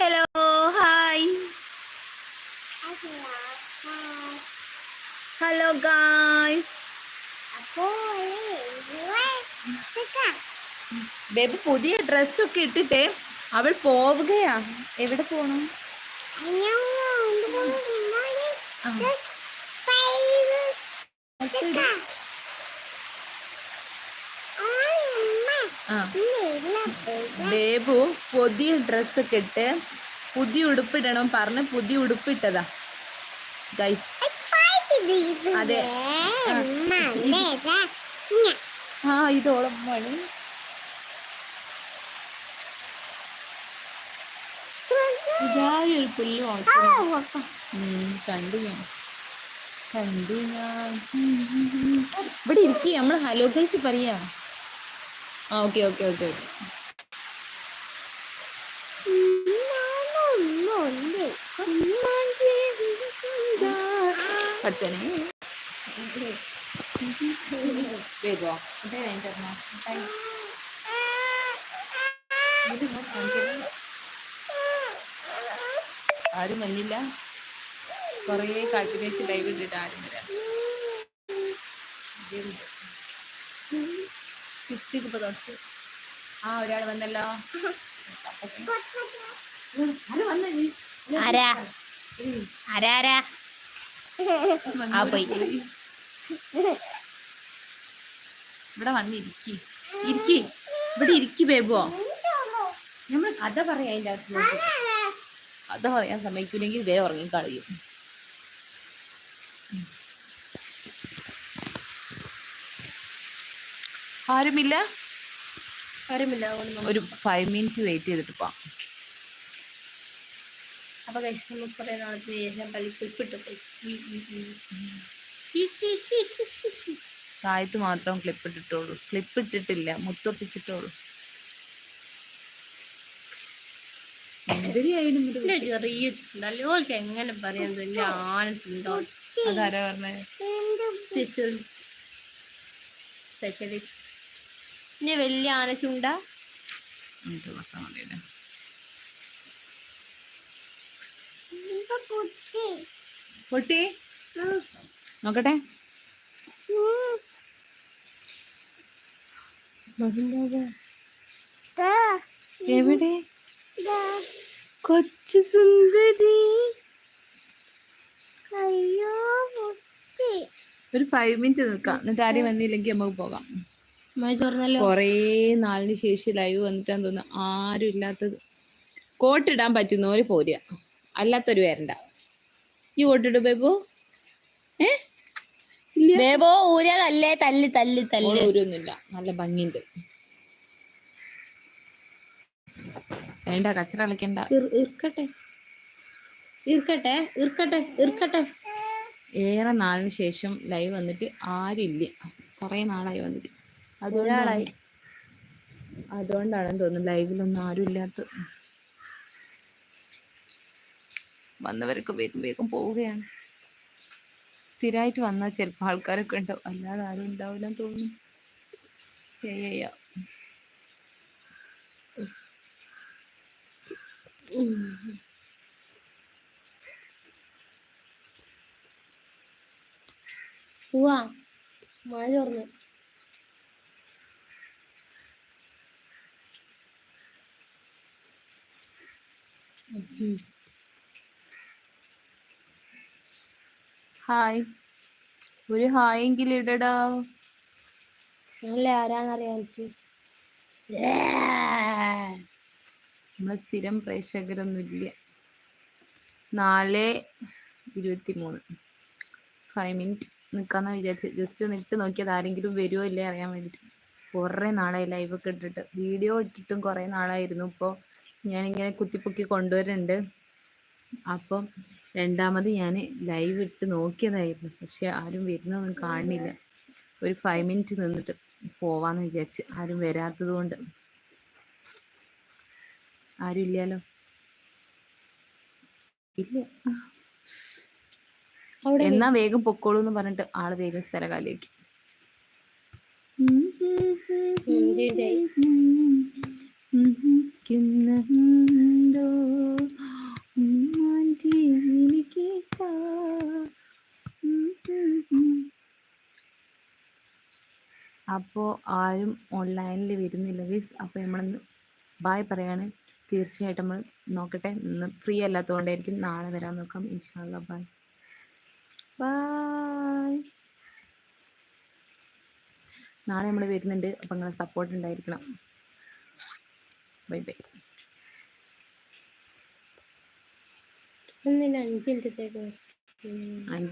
Hello hi hello guys baby പുതിയ ഡ്രസ്സൊക്കെ ഇട്ടിട്ടേ അവൾ പോവുകയാ. എവിടെ പോണം? ആ, ബേബു പുതിയ ഡ്രസ്സൊക്കെ ഇട്ട് പുതിയ ഉടുപ്പിടണം പറഞ്ഞ് പുതിയ ഉടുപ്പിട്ടതാ ഗൈസ് അതെ. ആ ഇതോളം മണി ഇതായി ഒരു പുല്ല് കണ്ടു ഞാൻ. കണ്ടു ഞാൻ. ഇവിടെ ഇരിക്കേ. നമ്മൾ ഹലോ ഗൈസ് പറയാ. ആ ഓക്കെ ഓക്കെ ഓക്കെ ഓക്കെ പഠിച്ചോനെ വേഗോ ആരും വന്നില്ല. കൊറേ കാൽക്കുലേഷൻ ലൈവ് ഇട്ടിട്ട് ആരും വരാം ലിപ്സ്റ്റിക് ഇപ്പൊ തൊട്ട്. ആ ഒരാൾ വന്നല്ലോ. ആരാ? ആരാ ആരാ ആരാരാ വന്നു, ആ, പോയി. ഇവിടെ വന്ന് ഇരിക്കി. ഇരിക്കി ഇവിടെ ഇരിക്കി ബേബോ നമ്മൾ കഥ പറയാ അതിന്റെ അകത്ത് കഥ പറയാൻ സമ്മതിക്കില്ലെങ്കിൽ വേ ഉറങ്ങി കളയും ആരുമില്ല? ആരുമില്ല. ഒരു ഫൈവ് മിനിറ്റ് വെയിറ്റ് ചെയ്തിട്ട് പോവാം. അപ്പൊ കഴിച്ച് നമ്മൾ കുറെ നാളത്തിന് ശേഷം പോയി. താഴത്ത് മാത്രം ക്ലിപ്പ് ഇട്ടിട്ടുള്ളൂ. ക്ലിപ്പ് ഇട്ടിട്ടില്ല. മുത്തൊട്ടിച്ചിട്ടുള്ളൂ. ചെറിയ നല്ലോൾക്ക് എങ്ങനെ പറയാൻ വലിയ ആന അതാരാ പറഞ്ഞേ? സ്പെഷ്യൽ സ്പെഷ്യലിസ്റ്റ് വലിയ ആനച്ചുണ്ട എന്ത് പൊട്ടി. നോക്കട്ടെ. എവിടെ? കൊച്ചു സുന്ദരി. അയ്യോ ഒരു ഫൈവ് മിനിറ്റ് നിൽക്കാം. എന്നിട്ട് ആരെയും വന്നില്ലെങ്കിൽ നമുക്ക് പോകാം. കൊറേ നാളിന് ശേഷം ലൈവ് വന്നിട്ടാന്ന് തോന്നുന്നു. ആരും ഇല്ലാത്തത്. കോട്ടിടാൻ പറ്റുന്നവര് പോരുക. അല്ലാത്തൊരു വരണ്ട ഈ ഓട്ടിട്ടു ബേബു? ഏ? ബേബോ ഊരാളല്ലേ തല്ലി തല്ലി തല്ലി. ഊരൊന്നുമില്ല നല്ല ഭംഗിയുണ്ട്. വേണ്ട കച്ചറ കളിക്കണ്ട. ഇർ- ഇർക്കട്ടെ. ഇർക്കട്ടെ ഇർക്കട്ടെ ഇർക്കട്ടെ. ഏറെ നാളിന് ശേഷം ലൈവ് വന്നിട്ട് ആരും ഇല്ല കുറേ നാളായി വന്നിട്ട്. അതുകൊണ്ടാണ് അതുകൊണ്ടാണെന്ന് തോന്നുന്നു ലൈവിലൊന്നും ആരും ഇല്ലാത്ത വന്നവരൊക്കെ വേഗം വേഗം പോവുകയാണ്. സ്ഥിരമായിട്ട് വന്നാൽ ചിലപ്പോൾ ആൾക്കാരൊക്കെ ഉണ്ടാവും. അല്ലാതെ ആരും ഉണ്ടാവില്ല എന്ന് തോന്നുന്നു. ഏയ്യ മഴ ചോർന്നു ഹായ്. ഒരു ഹായ് എങ്കിലും ഇടടാ. അല്ല ആരാന്നറിയാൻ എനിക്ക്. നമ്മളെ സ്ഥിരം പ്രേക്ഷകരൊന്നുമില്ല. നാല് ഇരുപത്തി മൂന്ന് ഫൈവ് മിനിറ്റ് നിൽക്കാന്ന് വിചാരിച്ച്. ജസ്റ്റ് ഒന്ന് ഇട്ട് നോക്കിയത് ആരെങ്കിലും വരുമോ ഇല്ലേ അറിയാൻ വേണ്ടിയിട്ട്. കുറേ നാളായി ലൈവൊക്കെ ഇട്ടിട്ട്. വീഡിയോ ഇട്ടിട്ടും കുറേ നാളായിരുന്നു. ഇപ്പോൾ ഞാനിങ്ങനെ കുത്തിപ്പൊക്കി കൊണ്ടുവരുന്നുണ്ട് അപ്പം രണ്ടാമത് ഞാൻ ലൈവ് ഇട്ട് നോക്കിയതായിരുന്നു പക്ഷെ ആരും വരുന്നതൊന്നും കാണുന്നില്ല ഒരു ഫൈവ് മിനിറ്റ് നിന്നിട്ട് പോവാന്ന് വിചാരിച്ച് ആരും വരാത്തത് കൊണ്ട് ആരും ഇല്ലല്ലോ ഇല്ല എന്നാ വേഗം പൊക്കോളൂ എന്ന് പറഞ്ഞിട്ട് ആൾ വേഗം സ്ഥലകാലിലേക്ക് എന്തിണ്ടായി? ജീവിക്കേട്ടാ അപ്പോൾ ആരും ഓൺലൈനിൽ വരുന്നില്ല ഗീസ് അപ്പോൾ നമ്മളൊന്ന് ബായ് പറയാണ്. തീർച്ചയായിട്ടും നമ്മൾ നോക്കട്ടെ. ഇന്ന് ഫ്രീ അല്ലാത്തതുകൊണ്ടായിരിക്കും നാളെ വരാൻ നോക്കാം. ഇൻഷാല്ല ബായ് ബായ് നാളെ നമ്മൾ വരുന്നുണ്ട്. അപ്പോൾ നിങ്ങളെ സപ്പോർട്ട് ഉണ്ടായിരിക്കണം. ബൈ ബൈ ഒന്നില്ല അഞ്ച് മിനിറ്റത്തേക്ക് അഞ്ച്